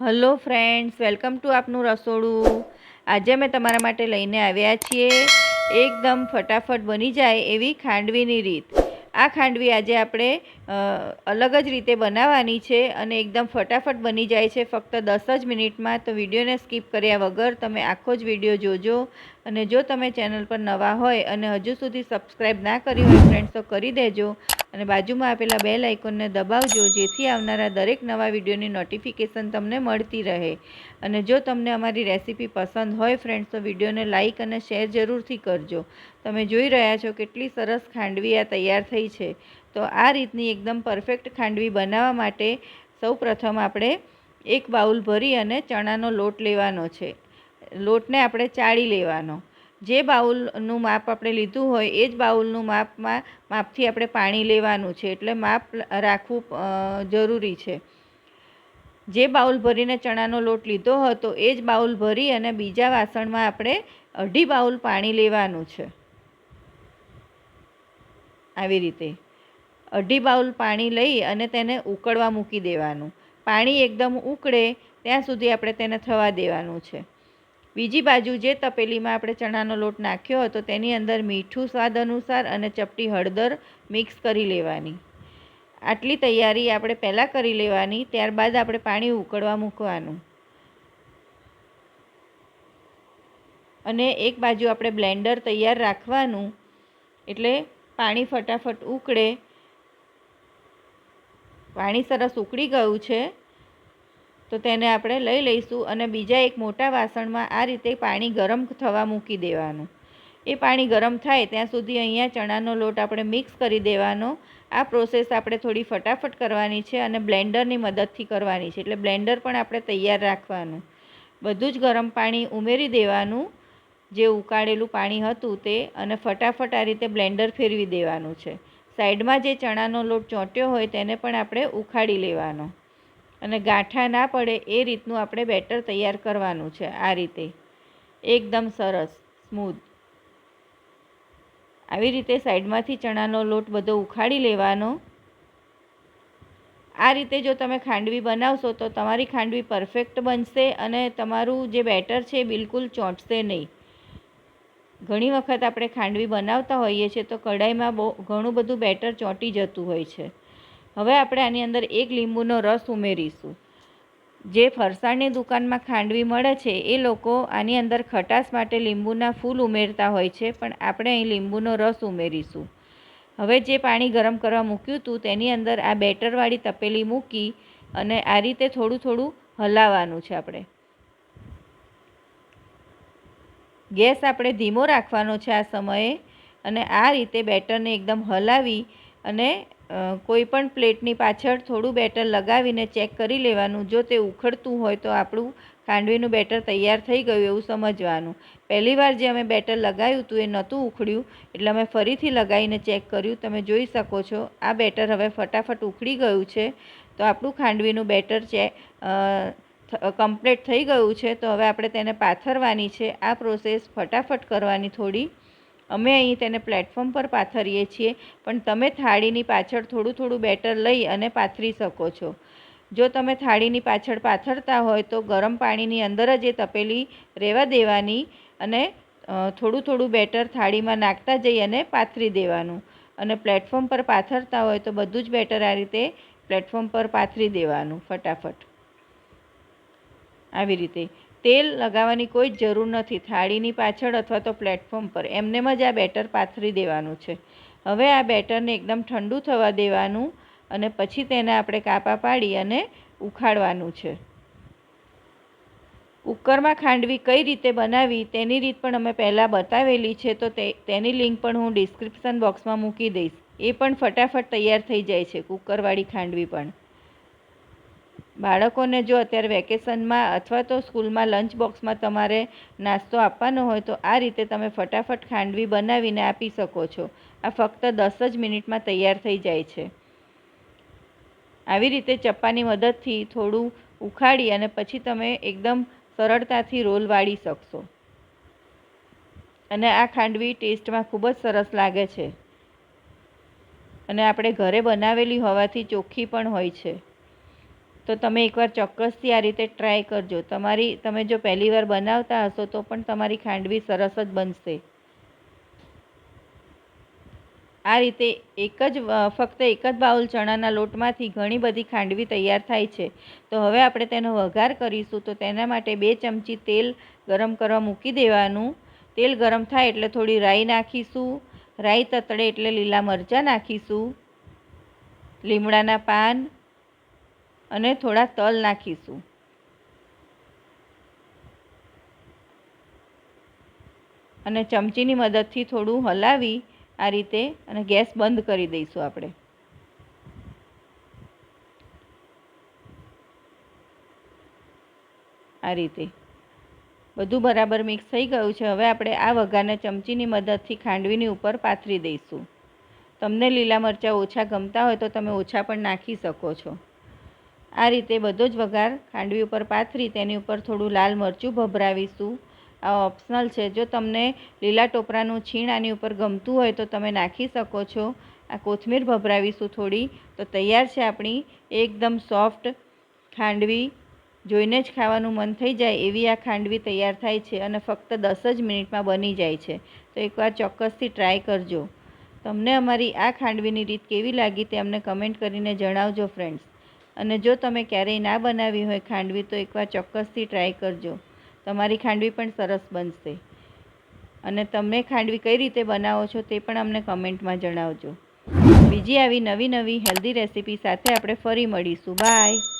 Hello friends, welcome to આપનું રસોડું. આજે અમે તમારા માટે લઈને આવ્યા છીએ. એકદમ ફટાફટ બની જાય એવી ખાંડવીની રીત. આ ખાંડવી આજે આપણે અલગ જ રીતે બનાવવાની છે અને એકદમ ફટાફટ બની જાય છે. ફક્ત દસ જ મિનિટમાં, તો વિડીયોને સ્કીપ કર્યા વગર તમે આખો જ વીડિયો જોજો. અને જો તમે ચેનલ પર નવા હોય અને હજુ સુધી સબસ્ક્રાઈબ ના કરી હોય ફ્રેન્ડ્સ, તો કરી દેજો. અને બાજુમાં આપેલા બેલ આઇકોનને દબાવજો, જેથી આવનારા દરેક નવા વિડીયોની નોટિફિકેશન તમને મળતી રહે. અને જો તમને અમારી રેસીપી પસંદ હોય ફ્રેન્ડ્સ, તો વિડીયોને લાઇક અને શેર જરૂરથી કરજો. તમે જોઈ રહ્યા છો કેટલી સરસ ખાંડવી આ તૈયાર થઈ છે. તો આ રીતની એકદમ પરફેક્ટ ખાંડવી બનાવવા માટે સૌ પ્રથમ આપણે એક બાઉલ ભરી અને ચણાનો લોટ લેવાનો છે. લોટને આપણે ચાળી લેવાનો. જે બાઉલનું માપ આપણે લીધું હોય એ જ બાઉલનું માપમાં માપથી આપણે પાણી લેવાનું છે. એટલે માપ રાખવું જરૂરી છે. જે બાઉલ ભરીને ચણાનો લોટ લીધો હતો એ જ બાઉલ ભરી અને બીજા વાસણમાં આપણે અઢી બાઉલ પાણી લેવાનું છે. આવી રીતે. અઢી બાઉલ પાણી લઈ અને તેને ઉકળવા મૂકી દેવાનું. પાણી એકદમ ઉકળે, ત્યાં સુધી આપણે તેને થવા દેવાનું છે. બીજી બાજુ જે તપેલીમાં આપણે ચણાનો લોટ નાખ્યો હતો, તેની અંદર મીઠું સ્વાદ અનુસાર અને ચપટી હળદર મિક્સ કરી લેવાની. આટલી તૈયારી આપણે પહેલાં કરી લેવાની, ત્યારબાદ આપણે પાણી ઉકળવા મૂકવાનું. અને એક બાજુ આપણે બ્લેન્ડર તૈયાર રાખવાનું, એટલે પાણી ફટાફટ ઉકળે. પાણી સરસ ઉકળી ગયું છે. તો તેને આપણે લઈ લઈશું અને બીજા એક મોટા વાસણમાં આ રીતે પાણી ગરમ થવા મૂકી દેવાનું. એ પાણી ગરમ થાય ત્યાં સુધી અહીંયા ચણાનો લોટ આપણે મિક્સ કરી દેવાનો. આ પ્રોસેસ આપણે થોડી ફટાફટ કરવાની છે અને બ્લેન્ડરની મદદથી કરવાની છે. એટલે બ્લેન્ડર પણ આપણે તૈયાર રાખવાનું. બધું જ ગરમ પાણી ઉમેરી દેવાનું. જે ઉકાળેલું પાણી હતું તે અને ફટાફટ આ રીતે બ્લેન્ડર ફેરવી દેવાનું છે. સાઈડમાં જે ચણાનો લોટ ચોંટ્યો હોય તેને પણ આપણે ઉખાડી લેવાનો. અને ગાંઠા ના પડે એ રીતનું આપણે બેટર તૈયાર કરવાનું છે આ રીતે. એકદમ સરસ સ્મૂથ આવી રીતે સાઈડમાંથી ચણાનો લોટ બધો ઉખાડી લેવાનો. આ રીતે જો તમે ખાંડવી બનાવશો તો તમારી ખાંડવી પરફેક્ટ બનશે અને તમારું જે બેટર છે બિલકુલ ચોંટશે નહીં. ઘણી વખત આપણે ખાંડવી બનાવતા હોઈએ છીએ તો કઢાઈમાં બહુ ઘણું બધું બેટર ચોંટી જતું હોય છે. હવે આપણે આની અંદર એક લીંબુનો રસ ઉમેરીશું. જે ફરસાણની દુકાનમાં ખાંડવી મળે છે, એ લોકો આની અંદર ખટાશ માટે લીંબુના ફૂલ ઉમેરતા હોય છે, પણ આપણે અહીં લીંબુનો રસ ઉમેરીશું. હવે જે પાણી ગરમ કરવા મૂક્યું હતું, તેની અંદર આ બેટરવાળી તપેલી મૂકી અને આ રીતે થોડું થોડું હલાવવાનું છે આપણે. ગેસ આપણે ધીમો રાખવાનો છે આ સમયે અને આ રીતે બેટરને એકદમ હલાવી અને અ, કોઈ પણ પ્લેટની પાછળ થોડું બેટર લગાવીને ચેક કરી લેવાનું. જો તે ઉખડતું હોય તો આપણું ખાંડવીનું બેટર તૈયાર થઈ ગયું એવું સમજવાનું. પહેલી વાર જે અમે બેટર લગાવ્યું હતું એ નહોતું ઉખડ્યું એટલે અમે ફરીથી લગાવીને ચેક કર્યું. તમે જોઈ શકો છો આ બેટર હવે ફટાફટ ઉખડી ગયું છે. તો આપણું ખાંડવીનું બેટર છે કમ્પ્લીટ થઈ ગયું છે. તો હવે આપણે તેને પાથરવાની છે. આ પ્રોસેસ ફટાફટ કરવાની થોડી અમે અહીં તેને પ્લેટફોર્મ પર પાથરીએ છીએ, પણ તમે થાળીની પાછળ થોડું થોડું બેટર લઈ અને પાથરી શકો છો. જો તમે થાળીની પાછળ પાથરતા હોય તો ગરમ પાણીની અંદર જ એ તપેલી રહેવા દેવાની અને થોડું થોડું બેટર થાળીમાં નાખતા જઈ અને પાથરી દેવાનું. અને પ્લેટફોર્મ પર પાથરતા હોય તો બધું જ બેટર આ રીતે પ્લેટફોર્મ પર પાથરી દેવાનું ફટાફટ. આવી રીતે. તેલ લગાવવાની કોઈ જરૂર નથી. થાળીની પાછળ અથવા તો પ્લેટફોર્મ પર. એમનેમ જ આ બેટર પાથરી દેવાનું છે. હવે આ બેટરને એકદમ ઠંડુ થવા દેવાનું અને પછી તેને આપણે કાપા પાડી અને ઉખાડવાનું છે. કુકરમાં ખાંડવી કઈ રીતે બનાવી તેની રીત પણ અમે પહેલાં બતાવેલી છે, તો તે, તેની લિંક પણ હું ડિસ્ક્રિપ્શન બોક્સમાં મૂકી દઈશ. એ પણ ફટાફટ તૈયાર થઈ જાય છે કુકરવાળી ખાંડવી પણ. બાળકોને જો અત્યારે વેકેશનમાં અથવા તો સ્કૂલમાં લંચ બોક્સમાં તમારે નાસ્તો આપવાનો હોય તો આ રીતે તમે ફટાફટ ખાંડવી બનાવીને આપી શકો છો. આ ફક્ત દસ જ મિનિટમાં તૈયાર થઈ જાય છે. આવી રીતે ચપ્પાની મદદથી થોડું ઉખાડી અને પછી તમે એકદમ સરળતાથી રોલ વાળી શકશો. અને આ ખાંડવી ટેસ્ટમાં ખૂબ જ સરસ લાગે છે. અને આપણે ઘરે બનાવેલી હોવાથી ચોખ્ખી પણ હોય છે. તો તમે એકવાર ચોક્કસથી આ રીતે ટ્રાય કરજો. તમારી, તમે જો પહેલી વાર બનાવતા હશો તો પણ તમારી ખાંડવી સરસ જ બનશે. આ રીતે એક જ, ફક્ત એક જ બાઉલ ચણાના લોટમાંથી ઘણી બધી ખાંડવી તૈયાર થાય છે. તો હવે આપણે તેનો વઘાર કરીશું. તો તેના માટે બે ચમચી તેલ ગરમ કરવા મૂકી દેવાનું. તેલ ગરમ થાય એટલે થોડી રાઈ નાખીશું. રાઈ તતડે એટલે લીલા મરચાં નાખીશું. લીમડાના પાન અને થોડા તલ નાખીશું. અને ચમચીની મદદથી થોડું હલાવી આ રીતે અને ગેસ બંધ કરી દઈશું આપણે. આ રીતે. બધું બરાબર મિક્સ થઈ ગયું છે. હવે આપણે આ વઘારને ચમચીની મદદથી ખાંડવીની ઉપર પાથરી દઈશું. તમને લીલા મરચાં ઓછા ગમતા હોય તો તમે ઓછા પણ નાખી શકો છો. આ રીતે બધો જ વઘાર ખાંડવી ઉપર પાથરી, તેની ઉપર થોડું લાલ મરચું ભભરાવીશું. આ ઓપ્શનલ છે. જો તમને લીલા ટોપરાનું છીણ આની ઉપર ગમતું હોય તો તમે નાખી શકો છો. આ કોથમીર ભભરાવીશું થોડી. તો તૈયાર છે આપણી એકદમ સોફ્ટ ખાંડવી. જોઈને જ ખાવાનું મન થઈ જાય એવી આ ખાંડવી તૈયાર થાય છે અને ફક્ત દસ જ મિનિટમાં બની જાય છે. તો એકવાર ચોક્કસથી ટ્રાય કરજો. તમને અમારી આ ખાંડવીની રીત કેવી લાગી તે અમને કમેન્ટ કરીને જણાવજો ફ્રેન્ડ્સ અને જો તમે ક્યારેય ના બનાવી હોય ખાંડવી, તો એકવાર ચોક્કસથી ટ્રાય કરજો. તમારી ખાંડવી પણ સરસ બનશે. અને તમે ખાંડવી કઈ રીતે બનાવો છો તે પણ અમને કમેન્ટમાં જણાવજો. બીજી આવી નવી નવી હેલ્ધી રેસીપી સાથે આપણે ફરી મળીશું. બાય